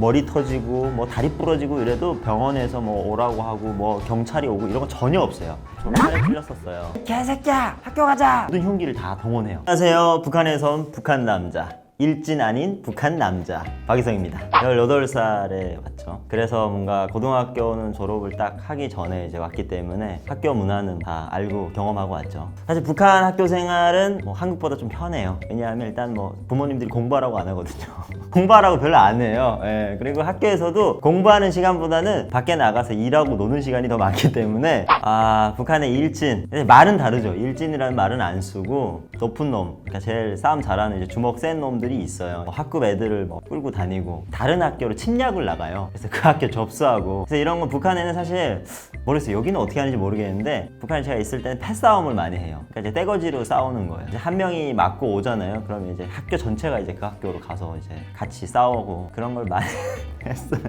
머리 터지고 뭐 다리 부러지고 이래도 병원에서 뭐 오라고 하고 뭐 경찰이 오고 이런 거 전혀 없어요. 정말 틀렸었어요. 개새끼야 학교 가자. 모든 흉기를 다 동원해요. 안녕하세요. 북한에서 온 북한 남자. 일진 아닌 북한 남자 박희성입니다. 18살에 왔죠. 그래서 뭔가 고등학교는 졸업을 딱 하기 전에 이제 왔기 때문에 학교 문화는 다 알고 경험하고 왔죠. 사실 북한 학교 생활은 뭐 한국보다 좀 편해요. 왜냐하면 일단 뭐 부모님들이 공부하라고 안 하거든요. 공부하라고 별로 안 해요. 예, 그리고 학교에서도 공부하는 시간보다는 밖에 나가서 일하고 노는 시간이 더 많기 때문에 아 북한의 일진 말은 다르죠. 일진이라는 말은 안 쓰고 높은 놈, 그러니까 제일 싸움 잘하는 이제 주먹 센 놈들 이 있어요. 뭐 학급 애들을 뭐 끌고 다니고 다른 학교로 침략을 나가요. 그래서 그 학교 접수하고 그래서 이런 건 북한에는 사실 모르겠어요. 여기는 어떻게 하는지 모르겠는데 북한에 제가 있을 때는 패싸움을 많이 해요. 그러니까 이제 떼거지로 싸우는 거예요. 이제 한 명이 맞고 오잖아요. 그러면 이제 학교 전체가 이제 그 학교로 가서 이제 같이 싸우고 그런 걸 많이 했어요.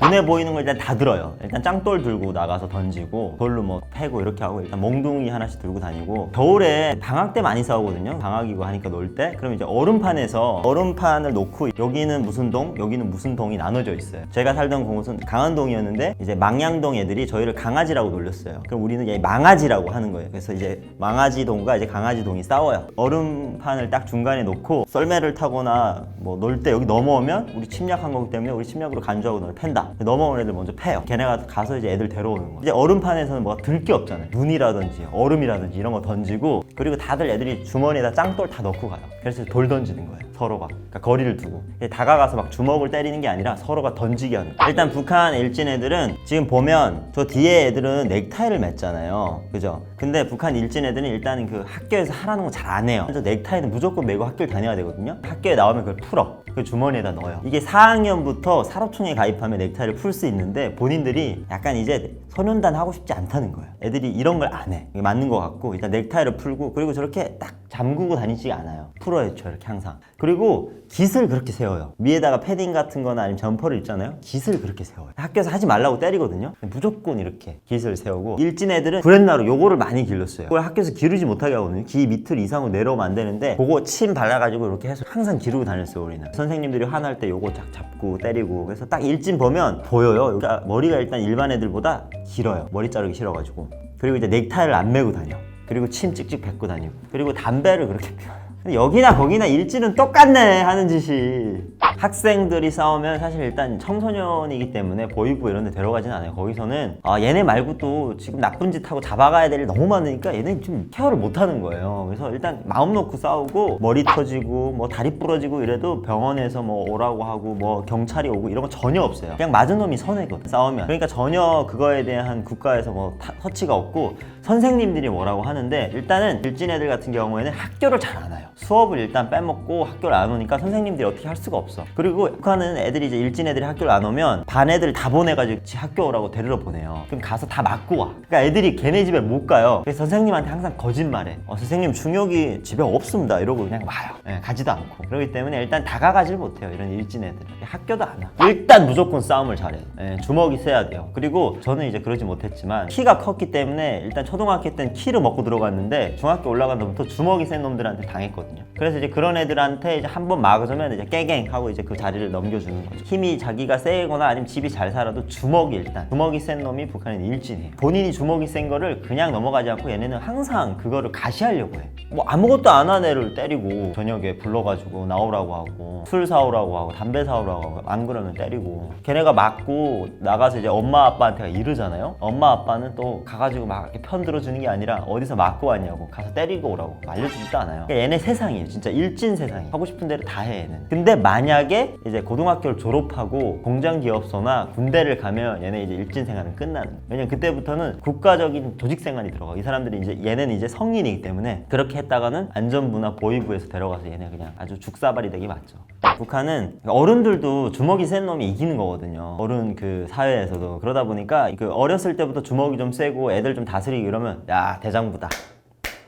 눈에 보이는 걸 일단 다 들어요. 일단 짱돌 들고 나가서 던지고 돌로 뭐 패고 이렇게 하고 일단 몽둥이 하나씩 들고 다니고 겨울에 방학 때 많이 싸우거든요. 방학이고 하니까 놀 때. 그럼 이제 얼음판에서 얼음판을 놓고 여기는 무슨 동, 여기는 무슨 동이 나눠져 있어요. 제가 살던 곳은 강원동이었는데 이제 망양동 애들이 저희를 강아지라고 놀렸어요. 그럼 우리는 얘 망아지라고 하는 거예요. 그래서 이제 망아지 동과 이제 강아지 동이 싸워요. 얼음판을 딱 중간에 놓고 썰매를 타거나 뭐 놀 때 여기 넘어오면 우리 침략한 거기 때문에 우리 침략으로 간주하고 너를 팬다. 넘어온 애들 먼저 패요. 걔네가 가서 이제 애들 데려오는 거예요. 이제 얼음판에서는 뭐가 들 게 없잖아요. 눈이라든지 얼음이라든지 이런 거 던지고 그리고 다들 애들이 주머니에다 짱돌 다 넣고 가요. 그래서 돌 던지는 거예요. 서로가. 그러니까 거리를 두고. 다가가서 막 주먹을 때리는 게 아니라 서로가 던지게 하는 거예요. 일단 북한 일진 애들은 지금 보면 저 뒤에 애들은 넥타이를 맸잖아요. 그죠? 근데 북한 일진 애들은 일단은 그 학교에서 하라는 거 잘 안 해요. 그래서 넥타이는 무조건 메고 학교를 다녀야 되거든요. 학교에 나오면 그걸 풀어. 그 주머니에다 넣어요. 이게 4학년부터 사 rop총에 가입하면 넥타이를 풀 수 있는데 본인들이 약간 이제 소년단 하고 싶지 않다는 거예요. 애들이 이런 걸 안 해. 맞는 것 같고 일단 넥타이를 풀고 그리고 저렇게 딱 잠그고 다니지 않아요. 풀어야죠 이렇게 항상. 그리고 깃을 그렇게 세워요. 위에다가 패딩 같은 거나 아니면 점퍼를 입잖아요. 깃을 그렇게 세워요. 학교에서 하지 말라고 때리거든요. 무조건 이렇게 깃을 세우고 일진 애들은 브랜나로 요거를 많이 길렀어요. 그걸 학교에서 기르지 못하게 하거든요. 기 밑을 이상으로 내려오면 안 되는데 그거 침 발라가지고 이렇게 해서 항상 기르고 다녔어요 우리는. 선생님들이 화날 때 요거 딱 잡고 때리고 그래서 딱 일진 보면 보여요. 그러니까 머리가 일단 일반 애들보다 길어요. 머리 자르기 싫어가지고. 그리고 이제 넥타이를 안 메고 다녀. 그리고 침 찍찍 뱉고 다니고. 그리고 담배를 그렇게. 근데 여기나 거기나 일진은 똑같네 하는 짓이. 학생들이 싸우면 사실 일단 청소년이기 때문에 보이부 이런 데 데려가진 않아요. 거기서는 아 얘네 말고 또 지금 나쁜 짓 하고 잡아가야 될 일 너무 많으니까 얘네 좀 케어를 못 하는 거예요. 그래서 일단 마음 놓고 싸우고 머리 터지고 뭐 다리 부러지고 이래도 병원에서 뭐 오라고 하고 뭐 경찰이 오고 이런 거 전혀 없어요. 그냥 맞은 놈이 선해거든 싸우면. 그러니까 전혀 그거에 대한 국가에서 뭐 타- 터치가 없고 선생님들이 뭐라고 하는데 일단은 일진 애들 같은 경우에는 학교를 잘 안 와요 수업을 일단 빼먹고 학교를 안 오니까 선생님들이 어떻게 할 수가 없어. 그리고 북한은 애들이 이제 일진 애들이 학교를 안 오면 반 애들 다 보내가지고 지 학교 오라고 데리러 보내요. 그럼 가서 다 맞고 와. 그러니까 애들이 걔네 집에 못 가요. 그래서 선생님한테 항상 거짓말해. 어, 선생님 중력이 집에 없습니다. 이러고 그냥 와요. 예, 가지도 않고. 그렇기 때문에 일단 다가가질 못해요 이런 일진 애들. 학교도 안 와. 일단 무조건 싸움을 잘해요. 예, 주먹이 세야 돼요. 그리고 저는 이제 그러지 못했지만 키가 컸기 때문에 일단 초등학교 때는 키를 먹고 들어갔는데 중학교 올라간 다부터 주먹이 센 놈들한테 당했거든요 그래서 이제 그런 애들한테 이제 한번 막으면 이제 깨갱 하고 이제 그 자리를 넘겨주는 거죠. 힘이 자기가 세거나 아니면 집이 잘 살아도 주먹이 일단 주먹이 센 놈이 북한은 일진이에요. 본인이 주먹이 센 거를 그냥 넘어가지 않고 얘네는 항상 그거를 가시하려고 해 뭐 아무것도 안 한 애를 때리고 저녁에 불러가지고 나오라고 하고 술 사오라고 하고 담배 사오라고 하고 안 그러면 때리고. 걔네가 맞고 나가서 이제 엄마 아빠한테 이르잖아요. 엄마 아빠는 또 가가지고 막 이렇게 편 들어 주는 게 아니라 어디서 맞고 왔냐고 가서 때리고 오라고. 알려주지도 않아요. 그러니까 얘네 세 상이에요 진짜 일진 세상이에요 하고 싶은 대로 다 해 얘는 근데 만약에 이제 고등학교를 졸업하고 공장 기업소나 군대를 가면 얘네 이제 일진 생활은 끝나는. 왜냐면 그때부터는 국가적인 조직 생활이 들어가 이 사람들이 이제 얘네는 이제 성인이기 때문에 그렇게 했다가는 안전부나 보위부에서 데려가서 얘네 그냥 아주 죽사발이 되기 맞죠 북한은 어른들도 주먹이 센 놈이 이기는 거거든요. 어른 그 사회에서도 그러다 보니까 그 어렸을 때부터 주먹이 좀 세고 애들 좀 다스리고 이러면 야 대장부다.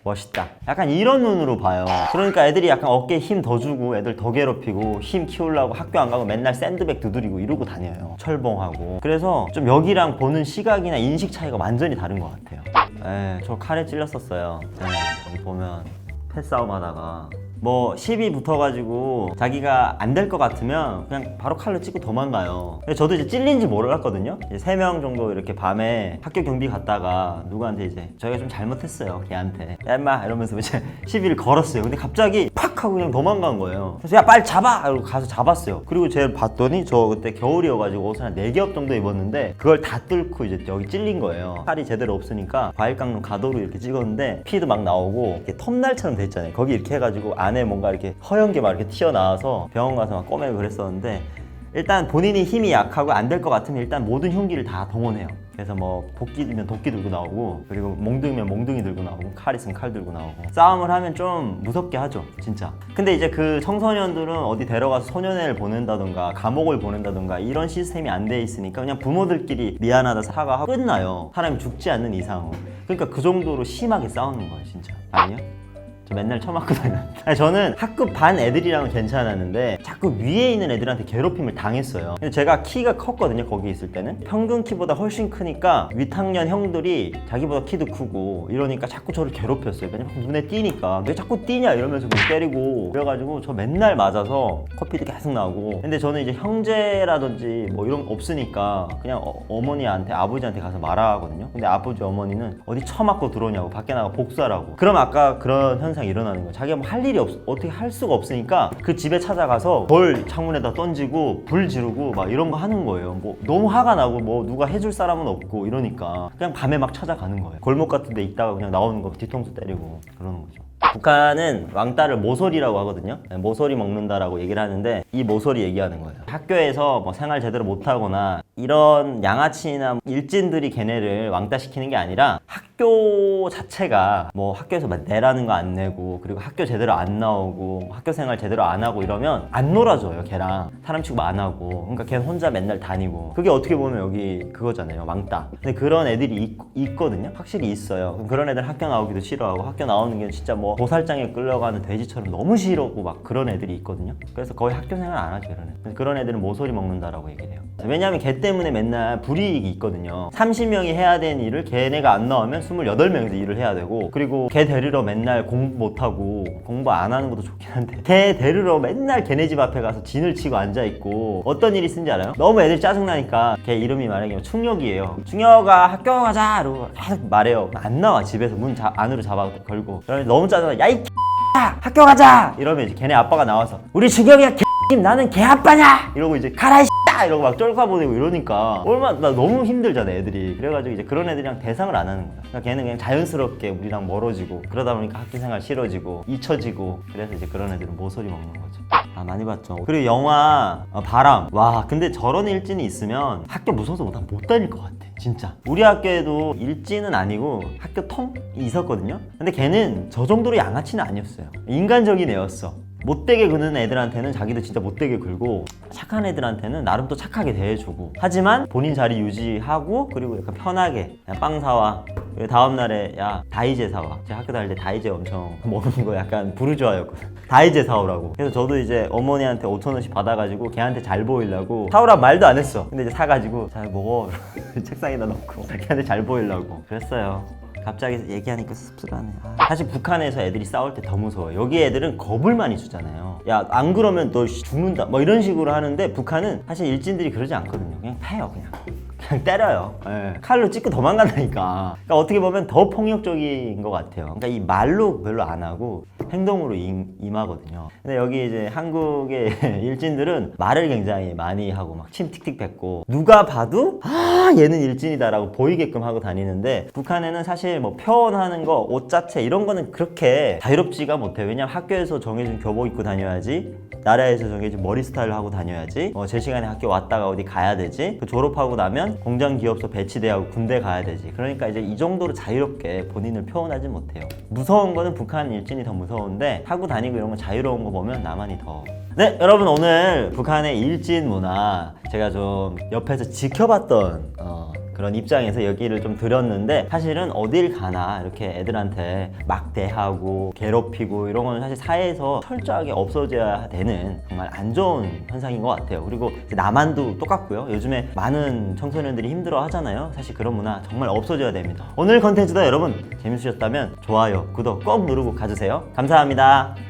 멋있다. 약간 이런 눈으로 봐요. 그러니까 애들이 약간 어깨에 힘 더 주고 애들 더 괴롭히고 힘 키우려고 학교 안 가고 맨날 샌드백 두드리고 이러고 다녀요. 철봉하고. 그래서 좀 여기랑 보는 시각이나 인식 차이가 완전히 다른 것 같아요. 에, 저 칼에 찔렸었어요. 에, 여기 보면 패싸움 하다가 뭐 시비 붙어가지고 자기가 안 될 것 같으면 그냥 바로 칼로 찍고 도망가요. 저도 이제 찔린지 몰랐거든요. 세 명 정도 이렇게 밤에 학교 경비 갔다가 누구한테 이제 저희가 좀 잘못했어요. 걔한테 야 임마 이러면서 이제 시비를 걸었어요. 근데 갑자기 팍 하고 그냥 도망간 거예요. 그래서 야 빨리 잡아! 이러고 가서 잡았어요. 그리고 제가 봤더니 저 그때 겨울이어가지고 옷을 한 4겹 정도 입었는데 그걸 다 뚫고 이제 여기 찔린 거예요. 칼이 제대로 없으니까 과일 깎는 가도로 이렇게 찍었는데 피도 막 나오고 이렇게 톱날처럼 돼 있잖아요. 거기 이렇게 해가지고 안에 뭔가 이렇게 허연 게 막 이렇게 튀어나와서 병원 가서 막 꼬매고 그랬었는데 일단 본인이 힘이 약하고 안 될 것 같으면 일단 모든 흉기를 다 동원해요. 그래서 뭐 도끼면 도끼 들고 나오고 그리고 몽둥이면 몽둥이 들고 나오고 칼 있으면 칼 들고 나오고. 싸움을 하면 좀 무섭게 하죠 진짜. 근데 이제 그 청소년들은 어디 데려가서 소년회를 보낸다던가 감옥을 보낸다던가 이런 시스템이 안 돼 있으니까 그냥 부모들끼리 미안하다 사과하고 끝나요. 사람이 죽지 않는 이상은. 그러니까 그 정도로 심하게 싸우는 거예요 진짜. 아니요? 저 맨날 처맞고 다녔는데 저는 학급 반 애들이랑은 괜찮았는데 자꾸 위에 있는 애들한테 괴롭힘을 당했어요. 근데 제가 키가 컸거든요 거기 있을 때는. 평균 키보다 훨씬 크니까 윗학년 형들이 자기보다 키도 크고 이러니까 자꾸 저를 괴롭혔어요. 왜냐면 눈에 띄니까. 왜 자꾸 띄냐 이러면서 뭐 때리고 그래가지고 저 맨날 맞아서 커피도 계속 나오고. 근데 저는 이제 형제라든지 뭐 이런 거 없으니까 그냥 어, 머니한테 아버지한테 가서 말하거든요. 근데 아버지 어머니는 어디 처맞고 들어오냐고 밖에 나가 복수하라고. 그럼 아까 그런 현상 이 일어나는 거예요 자기가 뭐 할 일이 없 어떻게 할 수가 없으니까 그 집에 찾아가서 벌 창문에다 던지고 불 지르고 막 이런 거 하는 거예요 뭐 너무 화가 나고 뭐 누가 해줄 사람은 없고 이러니까 그냥 밤에 막 찾아가는 거예요 골목 같은 데 있다가 그냥 나오는 거 뒤통수 때리고 그러는 거죠 북한은 왕따를 모서리라고 하거든요. 네, 모서리 먹는다라고 얘기를 하는데 이 모서리 얘기하는 거예요. 학교에서 뭐 생활 제대로 못하거나 이런 양아치나 일진들이 걔네를 왕따시키는 게 아니라 학 교 자체가 뭐 학교에서 막 내라는 거 안 내고 그리고 학교 제대로 안 나오고 뭐 학교 생활 제대로 안 하고 이러면 안 놀아줘요 걔랑. 사람 취급 안 하고. 그러니까 걔는 혼자 맨날 다니고. 그게 어떻게 보면 여기 그거잖아요 왕따. 근데 그런 애들이 있, 거든요? 확실히 있어요. 그런 애들 학교 나오기도 싫어하고 학교 나오는 게 진짜 뭐 도살장에 끌려가는 돼지처럼 너무 싫어하고 막 그런 애들이 있거든요? 그래서 거의 학교 생활 안 하죠 그런 애들 그런 애들은 모서리 먹는다라고 얘기를 해요. 왜냐하면 걔 때문에 맨날 불이익이 있거든요. 30명이 해야 되는 일을 걔네가 안 나오면 28명이서 일을 해야 되고 그리고 걔 데리러 맨날 공부 못하고 공부 안 하는 것도 좋긴 한데 걔 데리러 맨날 걔네 집 앞에 가서 진을 치고 앉아있고 어떤 일이 쓴지 알아요? 너무 애들 짜증나니까 걔 이름이 만약에 충혁이에요 충혁아 학교 가자! 이러고 계속 말해요. 안 나와 집에서 문 자- 안으로 잡아 걸고. 그러면 너무 짜증나 야이 학교 가자! 이러면 이제 걔네 아빠가 나와서 우리 충혁이야 개 나는 개 아빠냐? 이러고 이제 가라 이 야! 이러고 막 쫄까보내고 이러니까 얼마나 나 너무 힘들잖아 애들이. 그래가지고 이제 그런 애들이랑 대상을 안 하는 거야. 그러니까 걔는 그냥 자연스럽게 우리랑 멀어지고 그러다 보니까 학교 생활 싫어지고 잊혀지고 그래서 이제 그런 애들은 모서리 먹는 거죠 아 많이 봤죠. 그리고 영화 어, 바람. 와 근데 저런 일진이 있으면 학교 무서워서 못, 못 다닐 것 같아 진짜. 우리 학교에도 일진은 아니고 학교 통이 있었거든요? 근데 걔는 저 정도로 양아치는 아니었어요. 인간적인 애였어 못되게 그는 애들한테는 자기도 진짜 못되게 굴고 착한 애들한테는 나름 또 착하게 대해주고. 하지만 본인 자리 유지하고 그리고 약간 편하게 그냥 빵 사와. 다음날에 야 다이제 사와. 제가 학교 다닐 때 다이제 엄청 먹는 거 약간 부르주아였거든 다이제 사오라고. 그래서 저도 이제 어머니한테 5천 원씩 받아가지고 걔한테 잘 보이려고 사오란 말도 안 했어. 근데 이제 사가지고 잘 먹어. 책상에다 넣고 걔한테 잘 보이려고. 그랬어요 갑자기 얘기하니까 씁쓸하네. 아, 사실 북한에서 애들이 싸울 때 더 무서워. 여기 애들은 겁을 많이 주잖아요. 야, 안 그러면 너 씨, 죽는다. 뭐 이런 식으로 하는데 북한은 사실 일진들이 그러지 않거든요. 그냥 패요, 그냥. 그냥 때려요. 예. 칼로 찍고 도망간다니까. 그러니까 어떻게 보면 더 폭력적인 것 같아요. 그러니까 이 말로 별로 안 하고 행동으로 임, 임하거든요. 근데 여기 이제 한국의 일진들은 말을 굉장히 많이 하고 막 침 틱틱 뱉고 누가 봐도 아 얘는 일진이다라고 보이게끔 하고 다니는데 북한에는 사실 뭐 표현하는 거 옷 자체 이런 거는 그렇게 자유롭지가 못해요. 왜냐면 학교에서 정해준 교복 입고 다녀야지 나라에서 정해진 머리 스타일을 하고 다녀야지 어, 제 시간에 학교 왔다가 어디 가야 되지 그 졸업하고 나면 공장 기업소 배치돼하고 군대 가야 되지 그러니까 이제 이 정도로 자유롭게 본인을 표현하지 못해요 무서운 거는 북한 일진이 더 무서 운데 하고 다니고 이런 거 자유로운 거 보면 나만이 더 네, 여러분 오늘 북한의 일진 문화 제가 좀 옆에서 지켜봤던 어, 그런 입장에서 얘기를 좀 드렸는데 사실은 어딜 가나 이렇게 애들한테 막 대하고 괴롭히고 이런 거는 사실 사회에서 철저하게 없어져야 되는 정말 안 좋은 현상인 것 같아요. 그리고 남한도 똑같고요. 요즘에 많은 청소년들이 힘들어 하잖아요. 사실 그런 문화 정말 없어져야 됩니다. 오늘 컨텐츠도 여러분 재밌으셨다면 좋아요, 구독 꼭 누르고 가주세요. 감사합니다.